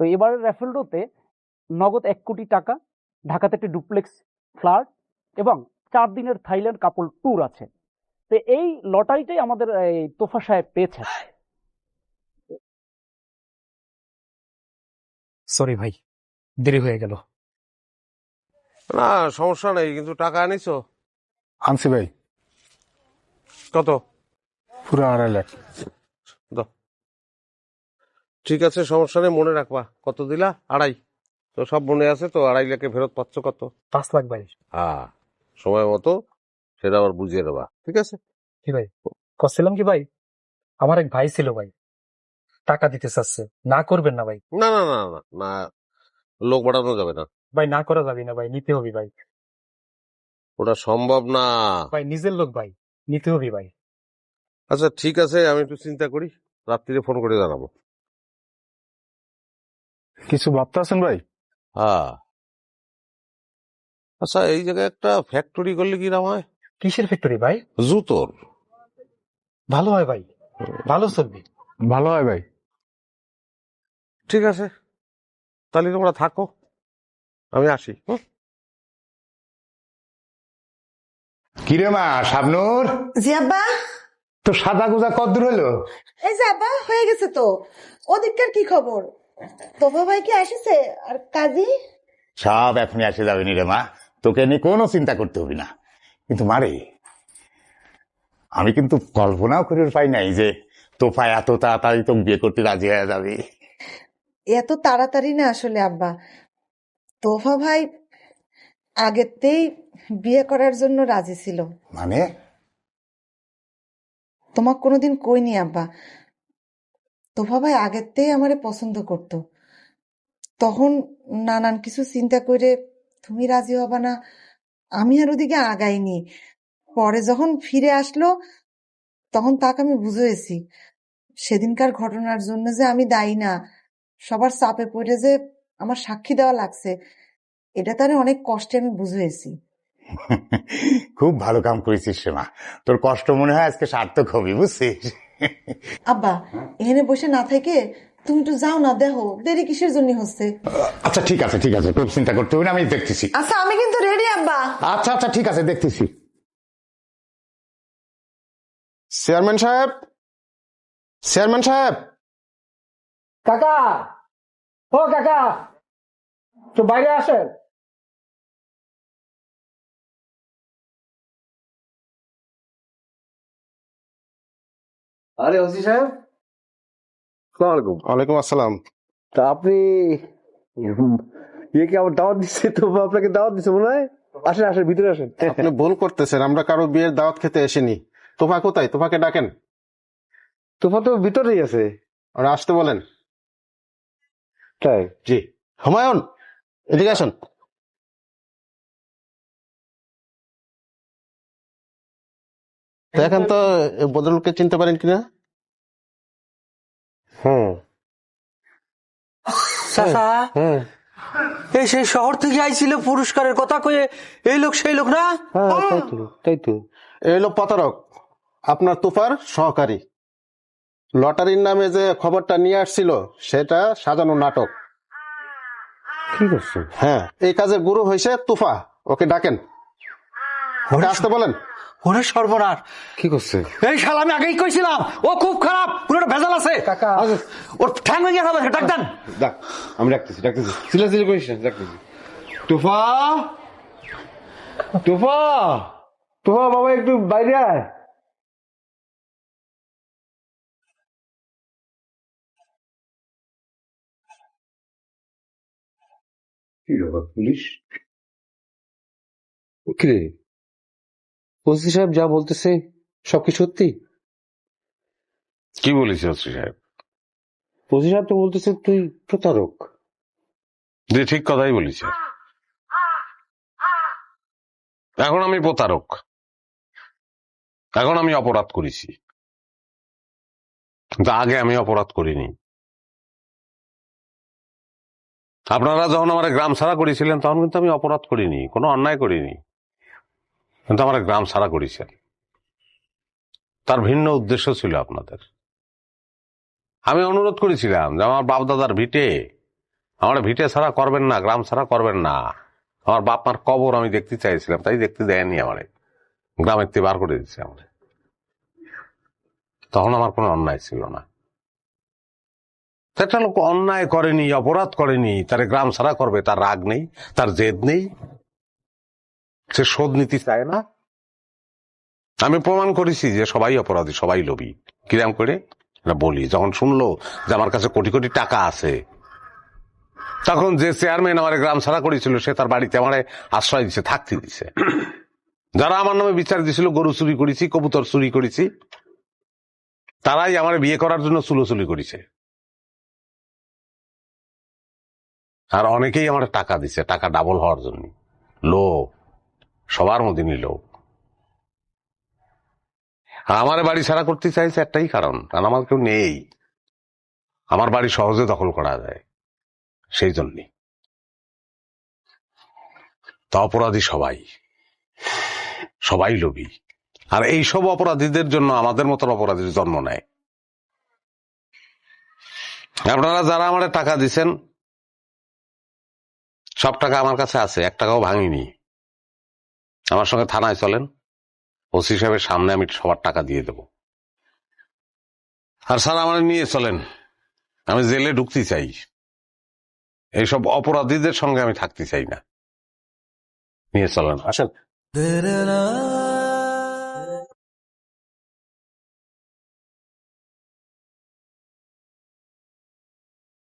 তো এবারের র্যাফেল ড্রতে নগদ এক কোটি টাকা ঢাকাতে একটি ডুপ্লেক্স ফ্ল্যাট এবং চার দিনের থাইল্যান্ড কাপল ট্যুর আছে। তো এই লটারিটাই আমাদের এই তোফা সাহেব পেয়েছেন। সরি ভাই দেরি হয়ে গেল। না সমস্যা নেই কিন্তু টাকা আনিছো আনছি ভাই। কত? পুরো আড়াই লাখ। দাও। ঠিক আছে সমস্যা নেই মনে রাখবা। কত দিলা? আড়াই। তো সব মনে আছে তো আড়াই লাখে ফেরত পাচ্ছ কত? পাঁচ লাখ ভাই হ্যাঁ সময় মতো সেটা আবার বুঝিয়ে দেবা ঠিক আছে? কি ভাই? করছিলাম কি ভাই? আমার এক ভাই ছিল ভাই টাকা দিতে চাচ্ছে না করবেন না ভাই। না না না না না লোক বাড়ানো যাবে না। ভাই না করা যাবে না ভাই নিতে হবে ভাই। ওটা সম্ভব না। ভাই নিজের লোক ভাই নিতে হবে ভাই। আচ্ছা ঠিক আছে আমি একটু চিন্তা করি রাত্রিরে ফোন করে জানাব। কিছু ভাবতে আছেন ভাই? হ্যাঁ। আচ্ছা এই জায়গায় একটা ফ্যাক্টরি করলে কি নাম হয়? কিসের ফ্যাক্টরি ভাই? জুতোর। ভালো হয় ভাই। ভালো চলবে। ভালো হয় ভাই। ঠিক আছে। তাহলে তোমরা থাকো। আমি আসি? কিরে মা শাবনুর? জি আব্বা। তো সাদা গুজা কদ্দূর হলো? এই যে আব্বা হয়ে গেছে তো। ওদিককার কি খবর? তোফা ভাই কি আসিছে? আর কাজী? সব এখনই আসে যাবে রে মা। তোকে নিয়ে কোনো চিন্তা করতে হবে না। কিন্তু মারে আমি কিন্তু কল্পনাও করে পাই নাই যে তোফা এত তাড়াতাড়ি তো বিয়ে করতে রাজি হয়ে যাবে। এত তাড়াতাড়ি না আসলে আব্বা। তোফা ভাই আগেতেই বিয়ে করার জন্য রাজি ছিল। মানে? তোমাক কোনোদিন কইনি আব্বা। তোফা ভাই আগেতেই আমারে পছন্দ করত। তখন নানান কিছু চিন্তা করে তুমি রাজি হবা না? আমি আর ওদিকে আগাইনি। পরে যখন ফিরে আসলো, তখন তাকে আমি বুঝেছি সেদিনকার ঘটনার জন্য যে আমি দায়ী না, সবার চাপে পড়ে যে আমার সাক্ষী দেওয়া লাগছে, এটা তারে অনেক কষ্টে আমি বুঝেছি খুব ভালো কাম করেছিস রে মা। তোর কষ্ট মনে হয় আজকে সার্থক হবি, বুঝছিস? আব্বা এখানে বসে না থেকে তুমি একটু যাও না দেখো দেরি কিসের জন্য হচ্ছে? আচ্ছা ঠিক আছে ঠিক আছে খুব চিন্তা করতে হবে না আমি দেখতেছি। আচ্ছা আমি কিন্তু রেডি আব্বা। আচ্ছা আচ্ছা ঠিক আছে দেখতেছি। চেয়ারম্যান সাহেব? চেয়ারম্যান সাহেব? কাকা! ও কাকা! তো বাইরে আসেন। আরে ওসি সাহেব। সালাম আলাইকুম। ওয়ালাইকুম আসসালাম। তা আপনি ইয়ে কি আমার দাওয়াত দিচ্ছে তো আপনাকে দাওয়াত দিচ্ছে মনে হয়? আসেন আসেন ভিতরে আসেন। আপনি ভুল করতেছেন আমরা কারও বিয়ের দাওয়াত খেতে এসেনি তোফা কোথায়? তোফাকে ডাকেন। তোফা তো ভিতরেই আছে। ওরা আসতে বলেন। তাই? জি। হুমায়ুন এদিকে আসুন। দেখেন তো এ বদলকে চিনতে পারেন কিনা? হুম। চাচা হ্যাঁ এই সেই শহর থেকে আইছিল পুরস্কারের কথা কয়ে এই লোক সেই লোক না? হ্যাঁ তাই তো তাই তো। এই হলো প্রতারক আপনার তুফার সহকারী। লটারির নামে যে খবরটা নিয়ে আসছিল সেটা সাজানো নাটক। কি করছে হ্যাঁ এই কাজের গুরু হয়েছে তুফা ওকে ডাকেন। ওকে আসতে বলেন? ওরে সর্বনাশ। কি করছে? এই শালা আমি আগেই কইছিলাম ও খুব খারাপ পুরোটা ভেজাল আছে। কাকা। ওর ঠ্যাং ভেঙে যাবে ডাক দেন। ডাক আমি ডাকতেছি ডাকতেছি করিস না ডাকতেছি তুফা! তুফা! তুফা বাবা একটু বাইরে আয়। কি পুলিশ? কি? ওসি সাহেব যা বলতেছে সব কি সত্যি? কি বলেছি ওসি সাহেব? ওসি সাহেব তো বলতেছে তুই প্রতারক। যে ঠিক কথাই বলেছে। এখন আমি প্রতারক। এখন আমি অপরাধ করেছি। কিন্তু আগে আমি অপরাধ করিনি। আপনারা যখন আমার গ্রাম ছাড়া করেছিলেন তখন কিন্তু আমি অপরাধ করিনি কোনো অন্যায় করিনি। কিন্তু আমার গ্রাম ছাড়া করেছেন তার ভিন্ন উদ্দেশ্য ছিল আপনাদের। আমি অনুরোধ করেছিলাম যে আমার বাপদাদার ভিটে, আমার ভিটে ছাড়া করবেন না, গ্রাম ছাড়া করবেন না। আমার বাপ মার কবর আমি দেখতে চাইছিলাম, তাই দেখতে দেয়নি আমারে। গ্রামের থেকে বার করে দিচ্ছে আমারে। তখন আমার কোনো অন্যায় ছিল না। একটা লোক অন্যায় করেনি, অপরাধ করেনি, তার গ্রাম ছাড়া করবে, তার রাগ নেই, তার জেদ নেই। সে শোধ নীতি চায় না। আমি প্রমাণ করেছি যে সবাই অপরাধী, সবাই লোভী। কিরাম করে? বলি, যখন শুনলো যে আমার কাছে কোটি কোটি টাকা আছে, তখন যে চেয়ারম্যান আমার গ্রাম ছাড়া করেছিল, সে তার বাড়িতে আমার আশ্রয় দিছে, থাকতে দিছে। যারা আমার নামে বিচার দিছিল, গরু চুরি করেছি, কবুতর চুরি করেছি, তারাই আমার বিয়ে করার জন্য চুলোচুলি করেছে। আর অনেকেই আমার টাকা দিছে, টাকা ডাবল হওয়ার জন্য। লোভ সবার মধ্যে আর আমার বাড়ি ছাড়া করতে চাইছে একটাই কারণ কারণ আমার কেউ নেই। আমার বাড়ি সহজে দখল করা যায়, সেই জন্যে। তা অপরাধী সবাই সবাই লোভী। আর এই সব অপরাধীদের জন্য আমাদের মতন অপরাধীর জন্ম নেয়। আপনারা যারা আমার টাকা দিছেন, সব টাকা আমার কাছে আছে, এক টাকাও ভাঙিনি। আমার সঙ্গে থানায় চলেন। ওসি সাহেবের সামনে আমি সবার টাকা দিয়ে দেব। আর স্যার, আমার নিয়ে চলেন। আমি জেলে ঢুকতে চাই। এইসব অপরাধীদের সঙ্গে আমি থাকতে চাই না। নিয়ে চলেন। আসেন।